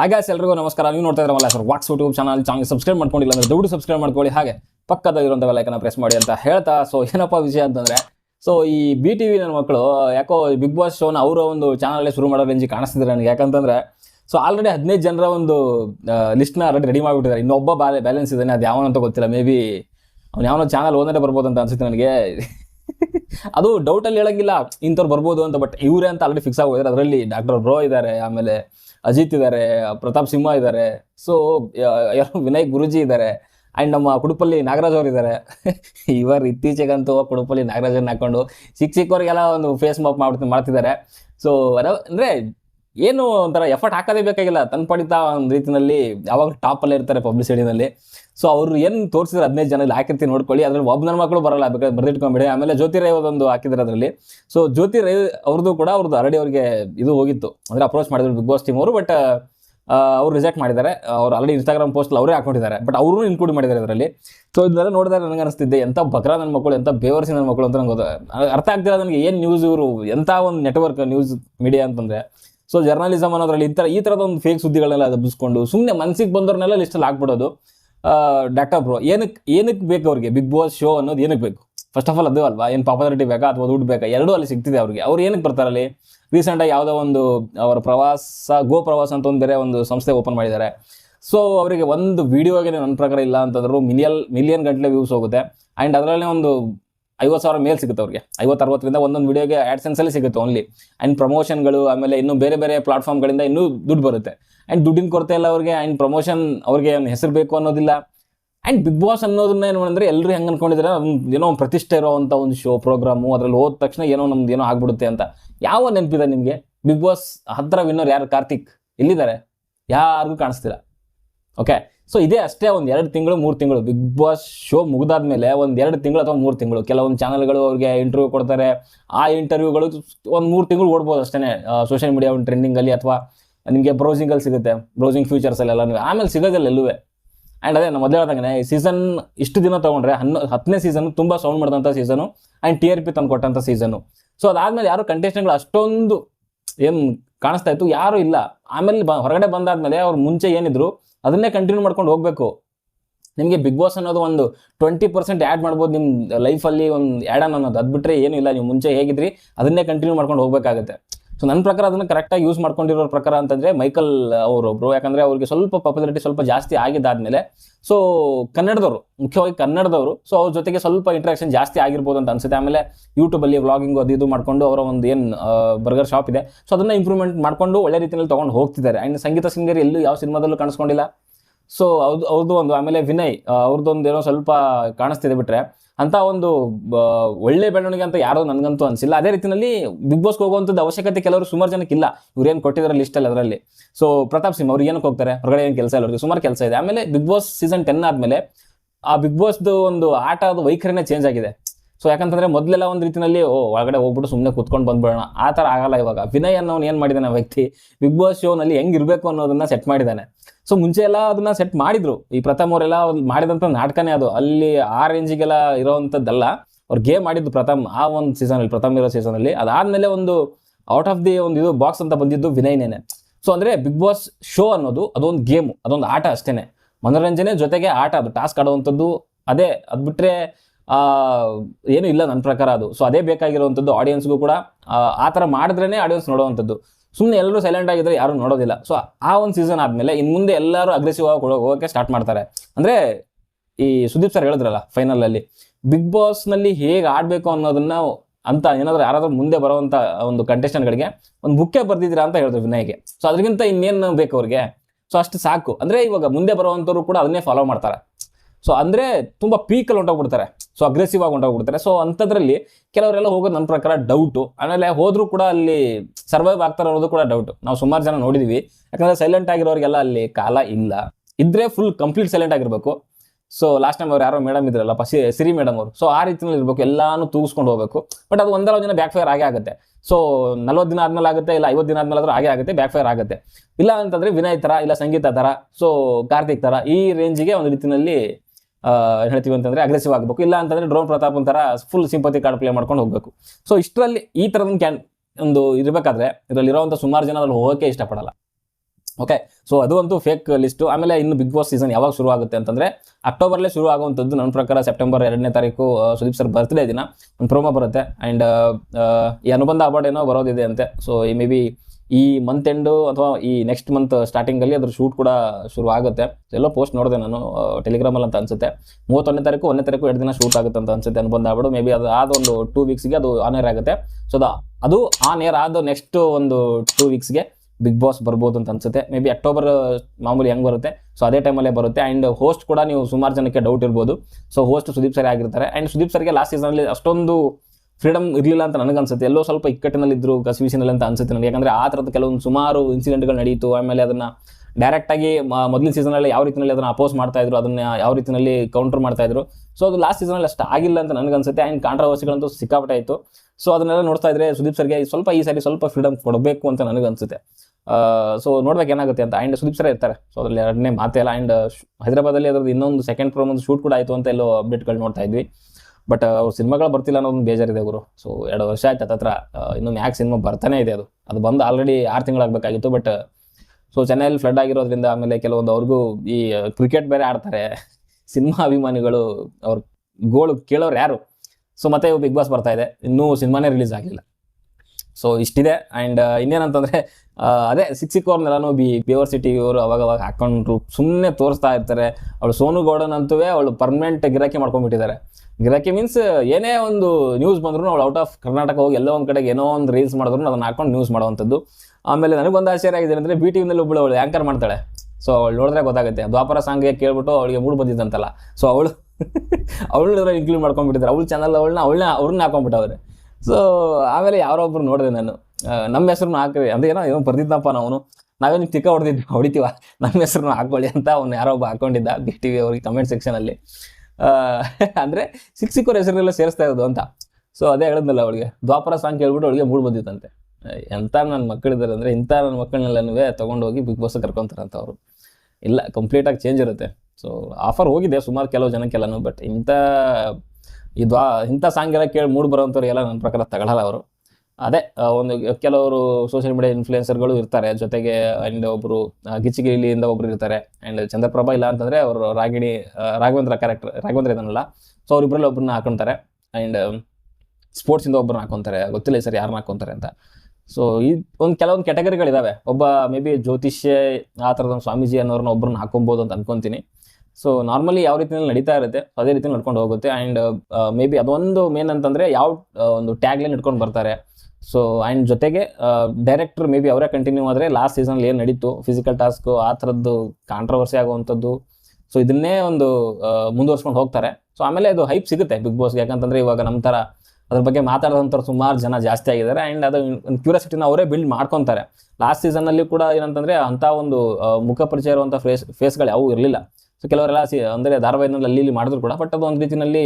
ಹಾಗೆ ಎಲ್ರಿಗೂ ನಮಸ್ಕಾರ. ನೀವು ನೋಡ್ತಾ ಇದ್ರಲ್ಲ sir what's YouTube channel channel subscribe ಮಾಡ್ಕೊಂಡಿಲ್ಲ ಅಂದ್ರೆ ದೊಡ್ಡ ಸಬ್ಸ್ಕ್ರೈಬ್ ಮಾಡ್ಕೊಳ್ಳಿ. ಹಾಗೆ ಪಕ್ಕದ ಪಕ್ಕದಲ್ಲಿರುವಂಥ ಬೆಲ್ಲೈಕನ್ನ ಪ್ರೆಸ್ ಮಾಡಿ ಅಂತ ಹೇಳ್ತಾ. ಸೊ ಏನಪ್ಪ ವಿಷಯ ಅಂತಂದ್ರೆ ಸೊ ಈ ಬಿ ಟಿ ವಿ ನನ್ನ ಮಕ್ಕಳು, ಯಾಕೋ ಬಿಗ್ ಬಾಸ್ ಶೋನ ಅವರ ಒಂದು ಚಾನಲೇ ಶುರು ಮಾಡೋ ರೇಂಜಿಗೆ ಕಾಣಿಸ್ತಿದ್ದಾರೆ ನನಗೆ. ಯಾಕಂತಂದ್ರೆ ಸೊ ಆಲ್ರೆಡಿ ಹದಿನೈದು ಜನರ ಒಂದು ಲಿಸ್ಟ್ನ ಆಲ್ರೆಡಿ ರೆಡಿ ಮಾಡಿಬಿಟ್ಟಿದ್ದಾರೆ. ಇನ್ನೊಬ್ಬ ಬ್ಯಾಲೆ ಬ್ಯಾಲೆನ್ಸ್ ಇದ್ದಾನೆ. ಅದು ಯಾವನಂತ ಗೊತ್ತಿಲ್ಲ. ಮೇ ಬಿ ಅವ್ನು ಯಾವನೋ ಚಾನಲ್ ಓದನೇ ಬರ್ಬೋದು ಅಂತ ಅನ್ಸುತ್ತೆ ನನಗೆ. ಅದು ಡೌಟಲ್ಲಿ ಹೇಳಂಗಿಲ್ಲ. ಇಂಥವ್ರು ಬರ್ಬೋದು ಅಂತ ಬಟ್ ಇವರೇ ಅಂತ ಆಲ್ರೆಡಿ ಫಿಕ್ಸ್ ಆಗೋಗಿದ್ದಾರೆ. ಅದರಲ್ಲಿ ಡಾಕ್ಟರ್ ಬ್ರೋ ಇದ್ದಾರೆ. ಆಮೇಲೆ ಅಜಿತ್ ಇದ್ದಾರೆ ಪ್ರತಾಪ್ ಸಿಂಹ ಇದ್ದಾರೆ ಸೊ ಯಾರು ವಿನಯ್ ಗುರುಜಿ ಇದ್ದಾರೆ ಆ್ಯಂಡ್ ನಮ್ಮ ಕುಡುಪಲ್ಲಿ ನಾಗರಾಜ್ ಅವರು ಇದ್ದಾರೆ ಇವರು ಇತ್ತೀಚೆಗಂತೂ ಕುಡುಪಲ್ಲಿ ನಾಗರಾಜನ್ ಹಾಕೊಂಡು ಚಿಕ್ಕ ಚಿಕ್ಕವರಿಗೆಲ್ಲ ಒಂದು ಫೇಸ್ ಮಾಪ್ ಮಾಡ್ತಿ ಮಾಡ್ತಿದ್ದಾರೆ. ಸೊ ಅಂದರೆ ಏನು ಒಂಥರ ಎಫರ್ಟ್ ಹಾಕೋದೇ ಬೇಕಾಗಿಲ್ಲ. ತನ್ನ ಪಡಿತಾ ಒಂದು ರೀತಿಯಲ್ಲಿ ಯಾವಾಗ ಟಾಪಲ್ಲೇ ಇರ್ತಾರೆ ಪಬ್ಲಿಸಿಟಿನಲ್ಲಿ ಸೊ ಅವರು ಏನು ತೋರಿಸಿದ್ರೆ ಹದಿನೈದು ಜನ ಇಲ್ಲಿ ಹಾಕಿರ್ತೀನಿ ನೋಡ್ಕೊಳ್ಳಿ. ಅದ್ರಲ್ಲಿ ಒಬ್ಬ ನನ್ನ ಮಕ್ಕಳು ಬರಲ್ಲ, ಬೇಕಾದ್ರೆ ಬರೆದಿಟ್ಕೊಂಬಿಡಿ. ಆಮೇಲೆ ಜ್ಯೋತಿ ರೈ ಒಂದು ಹಾಕಿದ್ರೆ ಅದರಲ್ಲಿ. ಸೊ ಜ್ಯೋತಿ ರೈ ಅವ್ರದ್ದು ಕೂಡ ಅವ್ರದ್ದು ಆಲ್ರೆಡಿ ಅವ್ರಿಗೆ ಇದು ಹೋಗಿತ್ತು. ಅಂದರೆ ಅಪ್ರೋಚ್ ಮಾಡಿದ್ರು ಬಿಗ್ ಬಾಸ್ ಟೀಮ್ ಅವರು ಬಟ್ ಅವ್ರು ರಿಜೆಕ್ಟ್ ಮಾಡಿದ್ದಾರೆ. ಅವ್ರು ಆಲ್ರೆಡಿ ಇನ್ಸ್ಟಾಗ್ರಾಮ್ ಪೋಸ್ಟ್ ಅವರೇ ಹಾಕೊಂಡಿದ್ದಾರೆ ಬಟ್ ಅವರು ಇನ್ಕ್ಲೂಡ್ ಮಾಡಿದ್ದಾರೆ ಅದರಲ್ಲಿ. ಸೊ ಇದನ್ನೆಲ್ಲ ನೋಡಿದಾಗ ನನಗೆ ಅನಿಸ್ತಿದ್ದೆ, ಎಂಥ ಬಕ್ರ ನನ್ನ ಮಕ್ಕಳು ಎಂಥ ಬೇವರ್ಸಿ ನನ್ನ ಮಕ್ಕಳು ಅಂತ ನಂಗೆ ಅರ್ಥ ಆಗ್ತಿಲ್ಲ ನನಗೆ ಏನು ನ್ಯೂಸ್ ಇವರು, ಎಂಥ ಒಂದು ನೆಟ್ವರ್ಕ್ ನ್ಯೂಸ್ ಮೀಡಿಯಾ ಅಂತಂದರೆ. ಸೊ ಜರ್ನಲಿಸಮ್ ಅನ್ನೋದ್ರಲ್ಲಿ ಈ ಥರ ಈ ಥರದ ಒಂದು ಫೇಕ್ ಸುದ್ದಿಗಳನ್ನೆಲ್ಲ ದಬ್ಬಿಸ್ಕೊಂಡು ಸುಮ್ಮನೆ ಮನ್ಸಿಗೆ ಬಂದವ್ರನ್ನೆಲ್ಲ ಲಿಸ್ಟಲ್ಲಿ ಹಾಕ್ಬಿಡೋದು. ಡಾಕ್ಟರ್ ಬ್ರೋ ಏನಕ್ಕೆ ಏನಕ್ಕೆ ಬೇಕು ಅವ್ರಿಗೆ? ಬಿಗ್ ಬಾಸ್ ಶೋ ಅನ್ನೋದು ಏನಕ್ಕೆ ಬೇಕು? ಫಸ್ಟ್ ಆಫ್ ಆಲ್ ಅದು ಅಲ್ವಾ? ಏನು ಪಾಪ್ಯುಲಾರಿಟಿ ಬೇಕಾ ಅಥವಾ ದುಡ್ಡು ಬೇಕಾ? ಎರಡೂ ಅಲ್ಲಿ ಸಿಗ್ತಿದೆ ಅವ್ರಿಗೆ. ಅವ್ರು ಏನಕ್ಕೆ ಬರ್ತಾರಲ್ಲಿ ರೀಸೆಂಟಾಗಿ ಯಾವುದೋ ಒಂದು, ಅವರ ಪ್ರವಾಸ, ಗೋ ಪ್ರವಾಸ ಅಂತ ಒಂದು ಬೇರೆ ಒಂದು ಸಂಸ್ಥೆ ಓಪನ್ ಮಾಡಿದ್ದಾರೆ. ಸೊ ಅವರಿಗೆ ಒಂದು ವಿಡಿಯೋಗೆ ನನ್ನ ಪ್ರಕಾರ ಇಲ್ಲ ಅಂತಂದ್ರು ಮಿಲಿಯಲ್ ಮಿಲಿಯನ್ ಗಂಟಲೆ ವ್ಯೂಸ್ ಹೋಗುತ್ತೆ. ಆ್ಯಂಡ್ ಅದರಲ್ಲೇ ಒಂದು ಐವತ್ತು ಸಾವಿರ ಮೇಲೆ ಸಿಗುತ್ತೆ ಅವ್ರಿಗೆ. ಐವತ್ತು ಅರವತ್ತರಿಂದ ಒಂದೊಂದು ವಿಡಿಯೋಗೆ ಆ್ಯಡ್ಸೆನ್ಸಲ್ಲಿ ಸಿಗುತ್ತೆ ಓನ್ಲಿ ಆ್ಯಂಡ್ ಪ್ರಮೋಷನ್ಗಳು ಆಮೇಲೆ ಇನ್ನೂ ಬೇರೆ ಬೇರೆ ಪ್ಲಾಟ್ಫಾರ್ಮ್ಗಳಿಂದ ಇನ್ನೂ ದುಡ್ಡು ಬರುತ್ತೆ. ಆ್ಯಂಡ್ ದುಡ್ಡಿನ ಕೊರತೆ ಇಲ್ಲ ಅವ್ರಿಗೆ ಆ್ಯಂಡ್ ಪ್ರಮೋಷನ್ ಅವ್ರಿಗೆ ಹೆಸರು ಬೇಕು ಅನ್ನೋದಿಲ್ಲ. ಆ್ಯಂಡ್ ಬಿಗ್ ಬಾಸ್ ಅನ್ನೋದನ್ನ ಏನು ಅಂದರೆ ಎಲ್ಲರೂ ಹೆಂಗೆ ಅನ್ಕೊಂಡಿದ್ರೆ ಏನೋ ಒಂದು ಪ್ರತಿಷ್ಠೆ ಇರೋವಂಥ ಒಂದು ಶೋ ಪ್ರೋಗ್ರಾಮು ಅದರಲ್ಲಿ ಹೋದ ತಕ್ಷಣ ಏನೋ ನಮ್ದು ಏನೋ ಆಗ್ಬಿಡುತ್ತೆ ಅಂತ. ಯಾವ ನೆನಪಿದೆ ನಿಮಗೆ? ಬಿಗ್ ಬಾಸ್ ಹತ್ತಿರ ವಿನ್ನರ್ ಯಾರು? ಕಾರ್ತಿಕ್. ಎಲ್ಲಿದ್ದಾರೆ? ಯಾರಿಗೂ ಕಾಣಿಸ್ತಿಲ್ಲ. ಓಕೆ ಸೊ ಇದೇ ಅಷ್ಟೇ ಒಂದು ಎರಡು ತಿಂಗಳು, ಮೂರು ತಿಂಗಳು ಬಿಗ್ ಬಾಸ್ ಶೋ ಮುಗಿದಾದ್ಮೇಲೆ ಒಂದು ಎರಡು ತಿಂಗಳು ಅಥವಾ ಮೂರು ತಿಂಗಳು, ಕೆಲವೊಂದು ಚಾನಲ್ಗಳು ಅವ್ರಿಗೆ ಇಂಟರ್ವ್ಯೂ ಕೊಡ್ತಾರೆ. ಆ ಇಂಟರ್ವ್ಯೂಗಳು ಒಂದು ಮೂರು ತಿಂಗಳು ಓಡ್ಬೋದು ಅಷ್ಟೇ ಸೋಷಿಯಲ್ ಮೀಡಿಯಾ ಒಂದು ಟ್ರೆಂಡಿಂಗಲ್ಲಿ ಅಥವಾ ನಿಮಗೆ ಬ್ರೌಸಿಂಗಲ್ಲಿ ಸಿಗುತ್ತೆ ಬ್ರೌಸಿಂಗ್ ಫ್ಯೂಚರ್ಸಲ್ಲೆಲ್ಲ ನೀವು. ಆಮೇಲೆ ಸಿಗೋದಲ್ಲ ಎಲ್ಲುವೆ. ಆ್ಯಂಡ್ ಅದೇ ನಮ್ಮ ಮೊದಲೇ ಹೇಳ್ದಂಗೆ ಈ ಸೀಸನ್ ಇಷ್ಟು ದಿನ ತೊಗೊಂಡ್ರೆ, ಹನ್ನೊ, ಹತ್ತನೇ ಸೀಸನ್ ತುಂಬ ಸೌಂಡ್ ಮಾಡಿದಂಥ season and T R P ತಂದು ಕೊಟ್ಟಂಥ ಸೀಸನು ಸೊ ಅದಾದಮೇಲೆ ಯಾರು ಕಂಟೆಸ್ಟೆಂಟ್ಗಳು ಅಷ್ಟೊಂದು ಏನು ಕಾಣಿಸ್ತಾ ಇತ್ತು? ಯಾರು ಇಲ್ಲ. ಆಮೇಲೆ ಬ ಹೊರಗಡೆ ಬಂದಾದ್ಮೇಲೆ ಅವ್ರು ಮುಂಚೆ ಏನಿದ್ರು, ಅದನ್ನೇ ಕಂಟಿನ್ಯೂ ಮಾಡ್ಕೊಂಡು ಹೋಗಬೇಕು. ನಿಮಗೆ ಬಿಗ್ ಬಾಸ್ ಅನ್ನೋದು ಒಂದು ಟ್ವೆಂಟಿ ಪರ್ಸೆಂಟ್ ಆ್ಯಡ್ ಮಾಡ್ಬೋದು ನಿಮ್ಮ ಲೈಫಲ್ಲಿ ಒಂದು ಆ್ಯಡ್ ಆನ್ ಅನ್ನೋದು. ಅದು ಬಿಟ್ಟರೆ ಏನೂ ಇಲ್ಲ. ನೀವು ಮುಂಚೆ ಹೇಗಿದ್ರಿ, ಅದನ್ನೇ ಕಂಟಿನ್ಯೂ ಮಾಡ್ಕೊಂಡು ಹೋಗಬೇಕಾಗುತ್ತೆ. ಸೊ ನನ್ನ ಪ್ರಕಾರ ಅದನ್ನು ಕರೆಕ್ಟಾಗಿ ಯೂಸ್ ಮಾಡ್ಕೊಂಡಿರೋ ಪ್ರಕಾರ ಅಂತಂದರೆ ಮೈಕಲ್ ಅವರೊಬ್ಬರು ಯಾಕಂದರೆ ಅವ್ರಿಗೆ ಸ್ವಲ್ಪ ಪಾಪ್ಯುಲಾರಿಟಿ ಸ್ವಲ್ಪ ಜಾಸ್ತಿ ಆಗಿದ್ದಾದಮೇಲೆ ಸೊ ಕನ್ನಡದವರು, ಮುಖ್ಯವಾಗಿ ಕನ್ನಡದವರು ಸೊ ಅವ್ರ ಜೊತೆಗೆ ಸ್ವಲ್ಪ ಇಂಟ್ರಾಕ್ಷನ್ ಜಾಸ್ತಿ ಆಗಿರ್ಬೋದು ಅಂತ ಅನ್ಸುತ್ತೆ. ಆಮೇಲೆ ಯೂಟ್ಯೂಬಲ್ಲಿ ವ್ಲಾಗಿಂಗ್ ಅದು ಇದು ಮಾಡಿಕೊಂಡು ಅವರ ಒಂದು ಏನು ಬರ್ಗರ್ ಶಾಪ್ ಇದೆ. ಸೊ ಅದನ್ನು ಇಂಪ್ರೂವ್ಮೆಂಟ್ ಮಾಡಿಕೊಂಡು ಒಳ್ಳೆ ರೀತಿಯಲ್ಲಿ ತೊಗೊಂಡು ಹೋಗ್ತಿದ್ದಾರೆ. ಆ್ಯಂಡ್ ಸಂಗೀತ ಸಿಂಗರ್ ಎಲ್ಲೂ ಯಾವ ಸಿನಿಮಾದಲ್ಲೂ ಕಾಣಿಸ್ಕೊಂಡಿಲ್ಲ. ಸೊ ಅವ್ರದ್ದು ಅವ್ರದ್ದು ಒಂದು ಆಮೇಲೆ ವಿನಯ್ ಅವ್ರದ್ದೊಂದು ಏನೋ ಸ್ವಲ್ಪ ಕಾಣಿಸ್ತಿದೆ ಬಿಟ್ರೆ ಅಂತ ಒಂದು ಒಳ್ಳೆ ಬೆಳವಣಿಗೆ ಅಂತ ಯಾರೋ ನನಗಂತೂ ಅನಿಸಿಲ್ಲ. ಅದೇ ರೀತಿಯಲ್ಲಿ ಬಿಗ್ ಬಾಸ್ಗೆ ಹೋಗುವಂಥದ್ದು ಅವಶ್ಯಕತೆ ಕೆಲವರು ಸುಮಾರು ಜನಕ್ಕೆ ಇಲ್ಲ. ಇವ್ರೇನು ಕೊಟ್ಟಿದ್ದಾರೆ ಲಿಸ್ಟಲ್ಲಿ ಅದರಲ್ಲಿ. ಸೊ ಪ್ರತಾಪ್ ಸಿಂಹ ಅವ್ರು ಏನಕ್ಕೆ ಹೋಗ್ತಾರೆ? ಹೊರಗಡೆ ಏನು ಕೆಲಸ ಇಲ್ಲ, ಅವ್ರಿಗೆ ಸುಮಾರು ಕೆಲಸ ಇದೆ. ಆಮೇಲೆ ಬಿಗ್ ಬಾಸ್ ಸೀಸನ್ ಟೆನ್ ಆದಮೇಲೆ, ಆ ಬಿಗ್ ಬಾಸ್ದು ಒಂದು ಆಟ ಅದು ವೈಖರಿನೇ ಚೇಂಜ್ ಆಗಿದೆ. ಸೊ ಯಾಕಂತಂದ್ರೆ ಮೊದಲೆಲ್ಲ ಒಂದು ರೀತಿಯಲ್ಲಿ ಓ, ಒಳಗಡೆ ಹೋಗ್ಬಿಟ್ಟು ಸುಮ್ಮನೆ ಕೂತ್ಕೊಂಡು ಬಂದ್ಬಿಡೋಣ. ಆ ಥರ ಆಗಲ್ಲ ಇವಾಗ. ವಿನಯ್ ಅನ್ನೋನು ಏನು ಮಾಡಿದಾನೆ ವ್ಯಕ್ತಿ? ಬಿಗ್ ಬಾಸ್ ಶೋನಲ್ಲಿ ಹೆಂಗೆ ಇರಬೇಕು ಅನ್ನೋದನ್ನ ಸೆಟ್ ಮಾಡಿದ್ದಾನೆ ಸೊ ಮುಂಚೆ ಎಲ್ಲ ಅದನ್ನ ಸೆಟ್ ಮಾಡಿದ್ರು. ಈ ಪ್ರಥಮ್ ಅವರೆಲ್ಲ ಮಾಡಿದಂಥ ನಾಟಕನೇ ಅದು. ಅಲ್ಲಿ ಆ ರೇಂಜಿಗೆಲ್ಲ ಇರೋವಂಥದ್ದಲ್ಲ. ಅವ್ರು ಗೇಮ್ ಮಾಡಿದ್ದು ಪ್ರಥಮ್. ಆ ಒಂದು ಸೀಸನಲ್ಲಿ ಪ್ರಥಮ್ ಇರೋ ಸೀಸನಲ್ಲಿ ಅದಾದಮೇಲೆ ಒಂದು ಔಟ್ ಆಫ್ ದಿ ಒಂದು ಇದು ಬಾಕ್ಸ್ ಅಂತ ಬಂದಿದ್ದು ವಿನಯ್ನೇನೆ. ಸೊ ಅಂದರೆ ಬಿಗ್ ಬಾಸ್ ಶೋ ಅನ್ನೋದು ಅದೊಂದು ಗೇಮು. ಅದೊಂದು ಆಟ ಅಷ್ಟೇನೆ. ಮನೋರಂಜನೆ ಜೊತೆಗೆ ಆಟ. ಅದು ಟಾಸ್ಕ್ ಆಡುವಂಥದ್ದು. ಅದೇ, ಅದು ಬಿಟ್ಟರೆ ಏನು ಇಲ್ಲ ನನ್ನ ಪ್ರಕಾರ ಅದು. ಸೊ ಅದೇ ಬೇಕಾಗಿರುವಂಥದ್ದು ಆಡಿಯನ್ಸ್ಗೂ ಕೂಡ ಆ, ಥರ ಮಾಡಿದ್ರೇ ಆಡಿಯನ್ಸ್ ನೋಡುವಂಥದ್ದು. ಸುಮ್ಮನೆ ಎಲ್ಲರೂ ಸೈಲೆಂಟ್ ಆಗಿದ್ರೆ ಯಾರು ನೋಡೋದಿಲ್ಲ. ಸೊ ಆ ಒಂದು ಸೀಸನ್ ಆದಮೇಲೆ ಇನ್ನು ಮುಂದೆ ಎಲ್ಲರೂ ಅಗ್ರೆಸಿವ್ ಆಗಿ ಹೋಗೋಕ್ಕೆ ಸ್ಟಾರ್ಟ್ ಮಾಡ್ತಾರೆ. ಅಂದರೆ ಈ ಸುದೀಪ್ ಸರ್ ಹೇಳಿದ್ರಲ್ಲ ಫೈನಲಲ್ಲಿ ಬಿಗ್ ಬಾಸ್ನಲ್ಲಿ ಹೇಗೆ ಆಡಬೇಕು ಅನ್ನೋದನ್ನ ಅಂತ ಏನಾದರೂ ಯಾರಾದರೂ ಮುಂದೆ ಬರುವಂಥ ಒಂದು ಕಂಟೆಸ್ಟೆಂಟ್ಗಳಿಗೆ ಒಂದು ಬುಕ್ಕೆ ಬರ್ದಿದ್ದೀರಾ ಅಂತ ಹೇಳಿದ್ರು ವಿನಯ್ಗೆ. ಸೊ ಅದಕ್ಕಿಂತ ಇನ್ನೇನು ಬೇಕು ಅವ್ರಿಗೆ? ಸೊ ಅಷ್ಟು ಸಾಕು. ಅಂದರೆ ಇವಾಗ ಮುಂದೆ ಬರುವಂಥವ್ರು ಕೂಡ ಅದನ್ನೇ ಫಾಲೋ ಮಾಡ್ತಾರೆ. ಸೊ ಅಂದರೆ ತುಂಬ ಪೀಕಲ್ಲಿ ಹೊಂಟೋಗ್ಬಿಡ್ತಾರೆ. ಸೊ ಅಗ್ರೆಸಿವ್ ಆಗಿ ಹೊಂಟೋಗ್ಬಿಡ್ತಾರೆ ಸೊ ಅಂಥದ್ರಲ್ಲಿ ಕೆಲವರೆಲ್ಲ ಹೋಗೋದು ನನ್ನ ಪ್ರಕಾರ ಡೌಟು ಆಮೇಲೆ ಹೋದರೂ ಕೂಡ ಅಲ್ಲಿ ಸರ್ವೈವ್ ಆಗ್ತಾರೆ ಅನ್ನೋದು ಕೂಡ ಡೌಟ್ ನಾವು ಸುಮಾರು ಜನ ನೋಡಿದ್ವಿ. ಯಾಕಂದರೆ ಸೈಲೆಂಟ್ ಆಗಿರೋರಿಗೆಲ್ಲ ಅಲ್ಲಿ ಕಾಲ ಇಲ್ಲ. ಇದ್ರೆ ಫುಲ್ ಕಂಪ್ಲೀಟ್ ಸೈಲೆಂಟ್ ಆಗಿರಬೇಕು. ಸೊ ಲಾಸ್ಟ್ ಟೈಮ್ ಅವ್ರು ಯಾರೋ ಮೇಡಮ್ ಇದ್ರಲ್ಲ, ಪಸಿ, ಸಿರಿ ಮೇಡಮ್ ಅವರು. ಸೊ ಆ ರೀತಿಯಲ್ಲಿ ಇರಬೇಕು. ಎಲ್ಲಾನು ತೂಗಿಸ್ಕೊಂಡು ಹೋಗಬೇಕು. ಬಟ್ ಅದು ಒಂದರ ದಿನ ಬ್ಯಾಕ್ ಫೈರ್ ಆಗೇ ಆಗುತ್ತೆ. ಸೊ ನಲ್ವತ್ತು ದಿನ ಆದ್ಮೇಲೆ ಆಗುತ್ತೆ, ಇಲ್ಲ ಐವತ್ತು ದಿನ ಆದ್ಮೇಲೆ ಆದ್ರೂ ಆಗೇ ಆಗುತ್ತೆ ಬ್ಯಾಕ್ ಫೈರ್ ಆಗುತ್ತೆ. ಇಲ್ಲ ಅಂತಂದ್ರೆ ವಿನಯ್ ಥರ, ಇಲ್ಲ ಸಂಗೀತ ಥರ ಸೊ ಕಾರ್ತಿಕ್ ಥರ ಈ ರೇಂಜಿಗೆ ಒಂದು ರೀತಿಯಲ್ಲಿ ಹೇಳ್ತೀವಿ ಅಂತಂದ್ರೆ ಅಗ್ರೆಸಿವ್ ಆಗಬೇಕು. ಇಲ್ಲ ಅಂತಂದ್ರೆ ಡ್ರೋನ್ ಪ್ರತಾಪ್ ಒಂಥರ ಫುಲ್ ಸಿಂಪತಿ ಕಾರ್ಡ್ ಪ್ಲೇ ಮಾಡ್ಕೊಂಡು ಹೋಗಬೇಕು. ಸೊ ಇಷ್ಟರಲ್ಲಿ ಈ ಥರದ ಕ್ಯಾನ್ ಒಂದು ಇರಬೇಕಾದ್ರೆ ಇದರಲ್ಲಿ ಇರೋವಂಥ ಸುಮಾರು ಜನ ಅದ್ರಲ್ಲಿ ಹೋಗೋಕೆ ಇಷ್ಟಪಡಲ್ಲ. ಓಕೆ ಸೊ ಅದು ಅಂತೂ ಫೇಕ್ ಲಿಸ್ಟು ಆಮೇಲೆ ಇನ್ನು ಬಿಗ್ ಬಾಸ್ ಸೀಸನ್ ಯಾವಾಗ ಶುರು ಆಗುತ್ತೆ ಅಂತಂದರೆ ಅಕ್ಟೋಬರ್ಲೇ ಶುರು ಆಗುವಂಥದ್ದು ನನ್ನ ಪ್ರಕಾರ ಸೆಪ್ಟೆಂಬರ್ ಎರಡನೇ ತಾರೀಕು ಸುದೀಪ್ ಸರ್ ಬರ್ತ್ಡೇ ದಿನ. ಒಂದು ಪ್ರೋಮೋ ಬರುತ್ತೆ. ಆ್ಯಂಡ್ ಈ ಅನುಬಂಧ ಅವಾರ್ಡ್ ಏನೋ ಬರೋದಿದೆ ಅಂತೆ. ಸೊ ಈ ಮೇ ಬಿ ಈ ಮಂತ್ ಎಂಡು ಅಥವಾ ಈ ನೆಕ್ಸ್ಟ್ ಮಂತ್ ಸ್ಟಾರ್ಟಿಂಗಲ್ಲಿ ಅದ್ರ ಶೂಟ್ ಕೂಡ ಶುರು ಆಗುತ್ತೆ. ಎಲ್ಲೋ ಪೋಸ್ಟ್ ನೋಡಿದೆ ನಾನು ಟೆಲಿಗ್ರಾಮಲ್ಲಿ ಅಂತ ಅನ್ಸುತ್ತೆ. ಮೂವತ್ತೊಂದನೇ ತಾರೀಕು, ಒಂದನೇ ತಾರೀಕು ಎರಡು ದಿನ ಶೂಟ್ ಆಗುತ್ತೆ ಅಂತ ಅನ್ಸುತ್ತೆ ಅನುಬಂಧ ಆಗ್ಬಿಡು. ಮೇ ಬಿ ಅದು ಆದ ಒಂದು ಟೂ ವೀಕ್ಸ್ಗೆ ಅದು ಆನ್ ಏರ್ ಆಗುತ್ತೆ. ಸೊ ಅದು ಅದು ಆನ್ ಏರ್ ಆದ ನೆಕ್ಸ್ಟ್ ಒಂದು ಟೂ ವೀಕ್ಸ್ಗೆ ಬಿಗ್ ಬಾಸ್ ಬರ್ಬೋದು ಅಂತ ಅನ್ಸುತ್ತೆ. ಮೇ ಬಿ ಅಕ್ಟೋಬರ್ ಮಾಮೂಲಿ ಹೆಂಗೆ ಬರುತ್ತೆ? ಸೊ ಅದೇ ಟೈಮಲ್ಲೇ ಬರುತ್ತೆ. ಆ್ಯಂಡ್ ಹೋಸ್ಟ್ ಕೂಡ ನೀವು ಸುಮಾರು ಜನಕ್ಕೆ ಡೌಟ್ ಇರ್ಬೋದು. ಸೊ ಹೋಸ್ಟ್ ಸುದೀಪ್ ಸರ್ ಆಗಿರ್ತಾರೆ. ಆ್ಯಂಡ್ ಸುದೀಪ್ ಸರ್ಗೆ ಲಾಸ್ಟ್ ಸೀಸನಲ್ಲಿ ಅಷ್ಟೊಂದು ಫ್ರೀಡಮ್ ಇರಲಿಲ್ಲ ಅಂತ ನನಗೆ ಅನ್ಸುತ್ತೆ. ಎಲ್ಲೋ ಸ್ವಲ್ಪ ಇಕ್ಕಟ್ಟಿನಲ್ಲಿದ್ದರು ಕಸಿವಿಸಿನಲ್ಲಿ ಅಂತ ಅನ್ಸುತ್ತೆ ನನಗೆ. ಯಾಕಂದರೆ ಆ ಥರದ ಕೆಲವೊಂದು ಸುಮಾರು ಇನ್ಸಿಡೆಂಟ್ಗಳು ನಡೆಯಿತು ಆಮೇಲೆ ಅದನ್ನು ಡೈರೆಕ್ಟಾಗಿ ಮೊದಲಿನ ಸೀಸನಲ್ಲಿ ಯಾವ ರೀತಿಯಲ್ಲಿ ಅದನ್ನು ಅಪೋಸ್ ಮಾಡ್ತಾ ಇದ್ರು, ಅದನ್ನ ಯಾವ ರೀತಿಯಲ್ಲಿ ಕೌಂಟರ್ ಮಾಡ್ತಾ ಇದ್ರು. ಸೊ ಅದು ಲಾಸ್ಟ್ ಸೀಸನಲ್ಲಿ ಅಷ್ಟು ಆಗಿಲ್ಲ ಅಂತ ನನಗನ್ಸುತ್ತೆ ಆ್ಯಂಡ್ ಕಾಂಟ್ರವರ್ಸಿಗಳಂತೂ ಸಿಕ್ಕಾಪಟ್ಟೆ ಆಯಿತು. ಸೊ ಅದನ್ನೆಲ್ಲ ನೋಡ್ತಾ ಇದ್ರೆ ಸುದೀಪ್ ಸರ್ಗೆ ಸ್ವಲ್ಪ ಈ ಸಾರಿ ಸ್ವಲ್ಪ ಫ್ರೀಡಮ್ ಕೊಡಬೇಕು ಅಂತ ನನಗೆ ನನಗನ್ಸುತ್ತೆ ಸೊ ನೋಡ್ಬೇಕು ಏನಾಗುತ್ತೆ ಅಂತ. ಆ್ಯಂಡ್ ಸುದೀಪ್ ಸರ್ ಇರ್ತಾರೆ. ಸೊ ಅದರಲ್ಲಿ ಎರಡನೇ ಮಾತೇ ಇಲ್ಲ ಆ್ಯಂಡ್ ಹೈದರಾಬಾದಲ್ಲಿ ಅದ್ರದ್ದು ಇನ್ನೊಂದು ಸೆಕೆಂಡ್ ಪ್ರೋಮೊಂದು ಶೂಟ್ ಕೂಡ ಆಯಿತು ಅಂತ ಎಲ್ಲೋ ಅಪ್ಡೇಟ್ಗಳು ನೋಡ್ತಾ ಇದ್ವಿ. ಬಟ್ ಅವ್ರ ಸಿನಿಮಾಗಳು ಬರ್ತಿಲ್ಲ ಅನ್ನೋದೊಂದು ಬೇಜಾರಿದೆ ಗುರು. ಸೊ ಎರಡು ವರ್ಷ ಆಯ್ತು ಹತ್ರ ಇನ್ನು ಮ್ಯಾಕ್ ಸಿನಿಮಾ ಬರ್ತಾನೆ ಇದೆ ಅದು. ಅದು ಬಂದು ಆಲ್ರೆಡಿ ಆರು ತಿಂಗಳಾಗಬೇಕಾಗಿತ್ತು ಬಟ್ ಸೊ ಚೆನ್ನೈಯಲ್ಲಿ ಫ್ಲಡ್ ಆಗಿರೋದ್ರಿಂದ ಆಮೇಲೆ ಕೆಲವೊಂದು ಅವ್ರಿಗೂ ಈ ಕ್ರಿಕೆಟ್ ಬೇರೆ ಆಡ್ತಾರೆ. ಸಿನಿಮಾ ಅಭಿಮಾನಿಗಳು, ಅವ್ರ ಗೋಳು ಕೇಳೋರು ಯಾರು? ಸೊ ಮತ್ತೆ ಬಿಗ್ ಬಾಸ್ ಬರ್ತಾ ಇದೆ. ಇನ್ನೂ ಸಿನಿಮಾನೇ ರಿಲೀಸ್ ಆಗಲಿಲ್ಲ. ಸೊ ಇಷ್ಟಿದೆ. ಆ್ಯಂಡ್ ಇನ್ನೇನಂತಂದರೆ ಅದೇ ಸಿಕ್ ಸಿಕ್ಕೋರ್ನೆಲ್ಲನೂ ಬಿ ಪ್ಯೂರ್ ಸಿಟಿ ಇವರು ಅವಾಗ ಅವಾಗ ಹಾಕೊಂಡ್ರು ಸುಮ್ಮನೆ ತೋರಿಸ್ತಾ ಇರ್ತಾರೆ. ಅವಳು ಸೋನು ಗೌಡನ್ ಅಂತೂ ಅವಳು ಪರ್ಮನೆಂಟ್ ಗಿರಾಕಿ ಮಾಡ್ಕೊಂಡ್ಬಿಟ್ಟಿದ್ದಾರೆ. ಗಿರಾಕಿ ಮೀನ್ಸ್ ಏನೇ ಒಂದು ನ್ಯೂಸ್ ಬಂದ್ರೂ ಅವಳು ಔಟ್ ಆಫ್ ಕರ್ನಾಟಕ ಹೋಗಿ ಎಲ್ಲೋ ಒಂದು ಕಡೆಗೆ ಏನೋ ಒಂದು ರೀಲ್ಸ್ ಮಾಡಿದ್ರು ಅದನ್ನ ಹಾಕೊಂಡು ನ್ಯೂಸ್ ಮಾಡುವಂಥದ್ದು. ಆಮೇಲೆ ನನಗೊಂದು ಆಶ್ಚರ್ಯ ಆಗಿದೆ ಅಂದರೆ ಬಿ ಟಿ ವಿನಲ್ಲಿ ಒಬ್ಬಳು ಅವಳು ಆ್ಯಂಕರ್ ಮಾಡ್ತಾಳೆ. ಸೊ ಅವಳು ನೋಡಿದ್ರೆ ಗೊತ್ತಾಗುತ್ತೆ. ದ್ವಾಪರ ಸಾಂಗ್ಗೆ ಕೇಳ್ಬಿಟ್ಟು ಅವಳಿಗೆ ಮೂಡ್ ಬಂದಿದ್ದಂತಲ್ಲ. ಸೊ ಅವಳು ಅವಳು ಇನ್ಕ್ಲೂಡ್ ಮಾಡ್ಕೊಂಡ್ಬಿಟ್ಟಿದ್ದಾರೆ. ಅವಳು ಚಾನಲ್ ಅವಳನ್ನ ಅವಳನ್ನ, ಅವ್ರನ್ನ ಹಾಕೊಂಡ್ಬಿಟ್ಟವ್ರೆ. ಸೊ ಆಮೇಲೆ ಯಾರೋ ಒಬ್ರು ನೋಡಿದೆ ನಾನು. ನಮ್ಮ ಹೆಸರನ್ನ ಹಾಕ್ರಿ. ಅಂದ್ರೆ ಏನೋ ಏನೋ ಬರ್ದಿದ್ದಪ್ಪ ನಾವು ನಾವೇನು ಚಿಕ್ಕ ಹೊಡೆದಿದ್ವಿ, ಹೊಡಿತೀವ. ನಮ್ಮ ಹೆಸರನ್ನ ಹಾಕೊಳ್ಳಿ ಅಂತ ಅವ್ನು ಯಾರೋ ಒಬ್ಬ ಹಾಕೊಂಡಿದ್ದ ಬಿ ಟಿ ವಿ ಅವ್ರಿಗೆ ಕಮೆಂಟ್ ಸೆಕ್ಷನಲ್ಲಿ ಅಂದರೆ ಸಿಕ್ಸ್ ಸಿಕ್ಕೋರ್ ಹೆಸರೆಲ್ಲ ಸೇರಿಸ್ತಾ ಇರೋದು ಅಂತ. ಸೊ ಅದೇ ಹೇಳಿದ್ನಲ್ಲ ಅವಳಿಗೆ. ದ್ವಾಪರ ಸಾಂಗ್ ಕೇಳ್ಬಿಟ್ಟು ಅವಳಿಗೆ ಮೂಡ್ ಬಂದಿತ್ತಂತೆ. ಎಂಥ ನನ್ನ ಮಕ್ಕಳಿದ್ದಾರೆ ಅಂದರೆ ಇಂಥ ನನ್ನ ಮಕ್ಕಳನ್ನೆಲ್ಲನೂ ತೊಗೊಂಡೋಗಿ ಬಿಗ್ ಬಾಸ್ ಕರ್ಕೊಂತಾರಂತ ಅವರು. ಇಲ್ಲ ಕಂಪ್ಲೀಟಾಗಿ ಚೇಂಜ್ ಇರುತ್ತೆ. ಸೊ ಆಫರ್ ಹೋಗಿದೆ ಸುಮಾರು ಕೆಲವು ಜನಕ್ಕೆಲ್ಲನೂ ಬಟ್ ಇಂಥ ದ್ವಾ ಇಂಥ ಸಾಂಗ್ ಎಲ್ಲ ಕೇಳಿ ಮೂಡ್ ಬರೋವಂಥವ್ರು ಎಲ್ಲ ನನ್ನ ಪ್ರಕಾರ ತಗೊಳ್ಳಲ್ಲ ಅವರು. ಅದೇ ಒಂದು ಕೆಲವರು ಸೋಷಿಯಲ್ ಮೀಡಿಯಾ ಇನ್ಫ್ಲೂಯೆನ್ಸರ್ಗಳು ಇರ್ತಾರೆ. ಜೊತೆಗೆ ಆ್ಯಂಡ್ ಒಬ್ಬರು ಗಿಚ್ಚಿಗಿಲಿಯಿಂದ ಒಬ್ರು ಇರ್ತಾರೆ. ಆ್ಯಂಡ್ ಚಂದ್ರಪ್ರಭಾ ಇಲ್ಲ ಅಂತಂದರೆ ಅವರು ರಾಗಿಣಿ ರಾಘವೇಂದ್ರ ಕ್ಯಾರೆಕ್ಟರ್ ರಾಘವೇಂದ್ರ ಇದನ್ನಲ್ಲ. ಸೊ ಅವರಿಬ್ಬರಲ್ಲಿ ಒಬ್ಬರನ್ನ ಹಾಕೊತಾರೆ. ಆ್ಯಂಡ್ ಸ್ಪೋರ್ಟ್ಸಿಂದ ಒಬ್ಬರನ್ನ ಹಾಕೊತಾರೆ. ಗೊತ್ತಿಲ್ಲ ಸರ್ ಯಾರನ್ನ ಹಾಕೊತಾರೆ ಅಂತ. ಸೊ ಈ ಒಂದು ಕೆಲವೊಂದು ಕ್ಯಾಟಗರಿಗಳಿದ್ದಾವೆ ಒಬ್ಬ ಮೇ ಬಿ ಜ್ಯೋತಿಷ್ಯ, ಆ ಥರದ ಸ್ವಾಮೀಜಿ ಅನ್ನೋರನ್ನ ಒಬ್ಬರನ್ನ ಹಾಕೊಬೋದು ಅಂತ ಅನ್ಕೊಂತೀನಿ. ಸೊ ನಾರ್ಮಲಿ ಯಾವ ರೀತಿಯಲ್ಲಿ ನಡೀತಾ ಇರುತ್ತೆ ಅದೇ ರೀತಿ ನಡ್ಕೊಂಡು ಹೋಗುತ್ತೆ. ಆ್ಯಂಡ್ ಮೇ ಬಿ ಅದೊಂದು ಮೇನ್ ಅಂತಂದರೆ ಯಾವ ಒಂದು ಟ್ಯಾಗ್ ಲೈನ್ ಇಟ್ಕೊಂಡು ಬರ್ತಾರೆ. ಸೊ ಆ್ಯಂಡ್ ಜೊತೆಗೆ ಡೈರೆಕ್ಟರ್ ಮೇ ಬಿ ಅವರೇ ಕಂಟಿನ್ಯೂ ಆದರೆ ಲಾಸ್ಟ್ ಸೀಸನಲ್ಲಿ ಏನು ನಡೀತು? ಫಿಸಿಕಲ್ ಟಾಸ್ಕು ಆ ಥರದ್ದು ಕಾಂಟ್ರವರ್ಸಿ ಆಗುವಂಥದ್ದು. ಸೊ ಇದನ್ನೇ ಒಂದು ಮುಂದುವರ್ಸ್ಕೊಂಡು ಹೋಗ್ತಾರೆ. ಸೊ ಆಮೇಲೆ ಅದು ಹೈಪ್ ಸಿಗುತ್ತೆ ಬಿಗ್ ಬಾಸ್ಗೆ ಯಾಕಂತಂದರೆ ಇವಾಗ ನಮ್ಮ ಥರ ಅದ್ರ ಬಗ್ಗೆ ಮಾತಾಡೋದಂಥವ್ರು ಸುಮಾರು ಜನ ಜಾಸ್ತಿ ಆಗಿದ್ದಾರೆ. ಆ್ಯಂಡ್ ಅದು ಒಂದು ಕ್ಯೂರಿಯಾಸಿಟಿನ ಅವರೇ ಬಿಲ್ಡ್ ಮಾಡ್ಕೊತಾರೆ. ಲಾಸ್ಟ್ ಸೀಸನ್ನಲ್ಲಿ ಕೂಡ ಏನಂತಂದರೆ ಅಂಥ ಒಂದು ಆ, ಮುಖ ಪರಿಚಯ ಇರುವಂಥ ಫೇಸ್ ಫೇಸ್ಗಳು ಯಾವೂ ಇರಲಿಲ್ಲ. ಸೊ ಕೆಲವರೆಲ್ಲ ಸಿ ಅಂದರೆ ಧಾರಾವಾಹಿನಲ್ಲಿ ಅಲ್ಲಿ ಇಲ್ಲಿ ಮಾಡಿದ್ರು ಕೂಡ ಬಟ್ ಅದು ಒಂದು ರೀತಿಯಲ್ಲಿ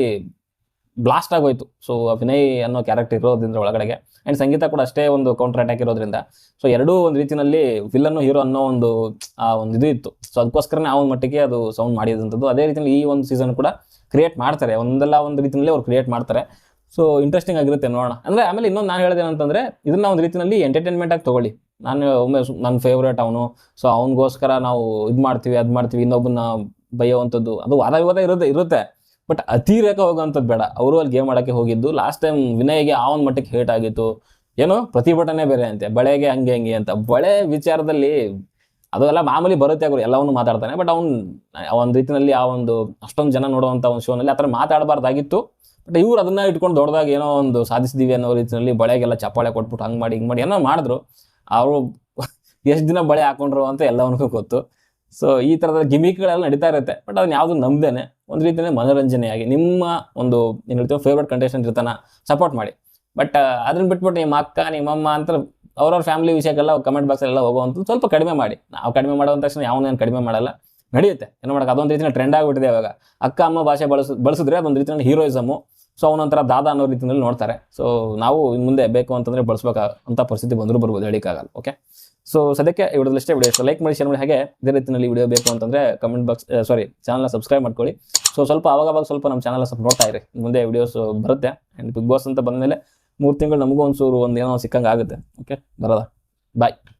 ಬ್ಲಾಸ್ಟ್ ಆಗೋಯ್ತು. ಸೊ ವಿನಯ್ ಅನ್ನೋ ಕ್ಯಾರೆಕ್ಟರ್ ಇರೋದ್ರಿಂದ ಒಳಗಡೆಗೆ ಆ್ಯಂಡ್ ಸಂಗೀತ ಕೂಡ ಅಷ್ಟೇ ಒಂದು ಕೌಂಟರ್ ಅಟ್ಯಾಕ್ ಇರೋದ್ರಿಂದ. ಸೊ ಎರಡೂ ಒಂದು ರೀತಿಯಲ್ಲಿ ವಿಲನ್ನು ಹೀರೋ ಅನ್ನೋ ಒಂದು, ಆ, ಒಂದು ಇದು ಇತ್ತು. ಸೊ ಅದಕ್ಕೋಸ್ಕರನೇ ಆ ಒಂದು ಮಟ್ಟಿಗೆ ಅದು ಸೌಂಡ್ ಮಾಡಿದಂಥದ್ದು ಅದೇ ರೀತಿಯಲ್ಲಿ ಈ ಒಂದು ಸೀಸನ್ ಕೂಡ ಕ್ರಿಯೇಟ್ ಮಾಡ್ತಾರೆ. ಒಂದಲ್ಲ ಒಂದು ರೀತಿಯಲ್ಲಿ ಅವ್ರು ಕ್ರಿಯೇಟ್ ಮಾಡ್ತಾರೆ. ಸೊ ಇಂಟ್ರೆಸ್ಟಿಂಗ್ ಆಗಿರುತ್ತೆ ನೋಡೋಣ. ಅಂದರೆ ಆಮೇಲೆ ಇನ್ನೊಂದು ನಾನು ಹೇಳಿದೆ ಏನಂತಂದರೆ, ಇದನ್ನ ಒಂದು ರೀತಿಯಲ್ಲಿ ಎಂಟರ್ಟೈನ್ಮೆಂಟ್ ಆಗಿ ತೊಗೊಳ್ಳಿ. ನಾನು ಒಮ್ಮೆ ನನ್ನ ಫೇವ್ರೇಟ್ ಅವನು. ಸೊ ಅವನಿಗೋಸ್ಕರ ನಾವು ಇದು ಮಾಡ್ತೀವಿ, ಅದು ಮಾಡ್ತೀವಿ ಇನ್ನೊಬ್ಬನ ಬೈಯೋವಂಥದ್ದು. ಅದು ವಾದ ವಿವಾದ ಇರುತ್ತೆ ಇರುತ್ತೆ. ಬಟ್ ಅತಿರೇಕ ಹೋಗೋವಂಥದ್ದು ಬೇಡ. ಅವರು ಅಲ್ಲಿ ಗೇಮ್ ಆಡೋಕ್ಕೆ ಹೋಗಿದ್ದು ಲಾಸ್ಟ್ ಟೈಮ್ ವಿನಯ್ಗೆ ಆ ಒಂದು ಮಟ್ಟಕ್ಕೆ ಹೇಟ್ ಆಗಿತ್ತು. ಏನೋ ಪ್ರತಿಭಟನೆ ಬೇರೆ ಅಂತೆ, ಬಳೆಗೆ ಹಂಗೆ ಹಂಗೆ ಅಂತ. ಬಳೆ ವಿಚಾರದಲ್ಲಿ ಅದು ಎಲ್ಲ ಮಾಮೂಲಿ ಬರುತ್ತೆ ಅವರು ಎಲ್ಲವನ್ನು ಮಾತಾಡ್ತಾನೆ. ಬಟ್ ಅವ್ನು ಒಂದು ರೀತಿಯಲ್ಲಿ ಆ ಒಂದು ಅಷ್ಟೊಂದು ಜನ ನೋಡುವಂಥ ಒಂದು ಶೋನಲ್ಲಿ ಆ ಥರ ಮಾತಾಡಬಾರ್ದಾಗಿತ್ತು. ಬಟ್ ಇವ್ರು ಅದನ್ನ ಇಟ್ಕೊಂಡು ದೊಡ್ಡದಾಗಿ ಏನೋ ಒಂದು ಸಾಧಿಸಿದೀವಿ ಅನ್ನೋ ರೀತಿಯಲ್ಲಿ ಬಳೆಗೆಲ್ಲ ಚಪ್ಪಾಳೆ ಕೊಟ್ಬಿಟ್ಟು ಹಂಗೆ ಮಾಡಿ, ಹಿಂಗೆ ಮಾಡಿ ಏನೋ ಮಾಡಿದ್ರು. ಅವರು ಎಷ್ಟು ದಿನ ಬಳೆ ಹಾಕೊಂಡ್ರು ಅಂತ ಎಲ್ಲವನಿಗೂ ಗೊತ್ತು. ಸೊ ಈ ಥರದ ಗಿಮಿಕ್ಗಳೆಲ್ಲ ನಡೀತಾ ಇರುತ್ತೆ. ಬಟ್ ಅದನ್ನ ಯಾವುದು ನಂಬದೇನೆ. ಒಂದು ರೀತಿಯಲ್ಲಿ ಮನೋರಂಜನೆಯಾಗಿ ನಿಮ್ಮ ಒಂದು ಏನು ಹೇಳ್ತೀವಿ ಫೇವ್ರೆಟ್ ಕಂಟೆಸ್ಟೆಂಟ್ ಇರ್ತಾನ ಸಪೋರ್ಟ್ ಮಾಡಿ. ಬಟ್ ಅದನ್ನ ಬಿಟ್ಬಿಟ್ಟು ನಿಮ್ಮ ಅಕ್ಕ ನಿಮ್ಮಮ್ಮ ಅಂತ ಅವ್ರವ್ರ ಫ್ಯಾಮಿಲಿ ವಿಷಯಕ್ಕೆಲ್ಲ ಕಮೆಂಟ್ ಬಾಕ್ಸಲ್ಲೆಲ್ಲ ಹೋಗುವಂಥದ್ದು ಸ್ವಲ್ಪ ಕಡಿಮೆ ಮಾಡಿ. ನಾವು ಕಡಿಮೆ ಮಾಡೋ ತಕ್ಷಣ ಯಾವನೇನು ಕಡಿಮೆ ಮಾಡಲ್ಲ. ನಡೆಯುತ್ತೆ. ಏನು ಮಾಡೋಕೆ ಅದೊಂದು ರೀತಿಯ ಟ್ರೆಂಡ್ ಆಗಿಬಿಟ್ಟಿದೆ ಇವಾಗ. ಅಕ್ಕ, ಅಮ್ಮ ಭಾಷೆ ಬಳಸ್, ಬಳಸಿದ್ರೆ ಅದೊಂದು ರೀತಿಯ ಹೀರೋಯಿಸಮು ಸೊ ಅವನೊಂಥರ ದಾದ ಅನ್ನೋ ರೀತಿಯಲ್ಲಿ ನೋಡ್ತಾರೆ. ಸೊ ನಾವು ಇನ್ನು ಮುಂದೆ ಬೇಕು ಅಂತಂದರೆ ಬಳಸ್ಬೇಕಾ ಅಂತ ಪರಿಸ್ಥಿತಿ ಬಂದರೂ ಬರ್ಬೋದು ಹೇಳಿಕ್ಕಾಗಲ್ಲ ಓಕೆ ಸೊ ಸದ್ಯಕ್ಕೆ ಈ ವಿಡಿಯೋದಲ್ಲಿ ಇಷ್ಟೇ ವಿಡಿಯೋ ಇಷ್ಟ ಲೈಕ್ ಮಾಡಿ ಶೇರ್ ಮಾಡಿ, ಹಾಗೆ ಇದೇ ರೀತಿಯಲ್ಲಿ ವಿಡಿಯೋ ಬೇಕು ಅಂತಂದರೆ ಕಮೆಂಟ್ ಬಾಕ್ಸ್ ಸಾರಿ ಚಾನಲ್ನ ಸಬ್ಸ್ಕ್ರೈಬ್ ಮಾಡ್ಕೊಳ್ಳಿ. ಸೊ ಸ್ವಲ್ಪ ಅವಾಗ ಅವಾಗ ಸ್ವಲ್ಪ ನಮ್ಮ ಚಾನಲ್ ಸ್ವಲ್ಪ ನೋಡ್ತಾ ಇರಿ. ಮುಂದೆ ವಿಡಿಯೋಸ್ ಬರುತ್ತೆ. ಆ್ಯಂಡ್ ಬಿಗ್ ಬಾಸ್ ಅಂತ ಬಂದಮೇಲೆ ಮೂರು ತಿಂಗಳು ನಮಗೂ ಒಂಚೂರು ಒಂದು ಏನೋ ಸಿಕ್ಕಂಗೆ ಆಗುತ್ತೆ ಓಕೆ ಬರೋದಾ? ಬಾಯ್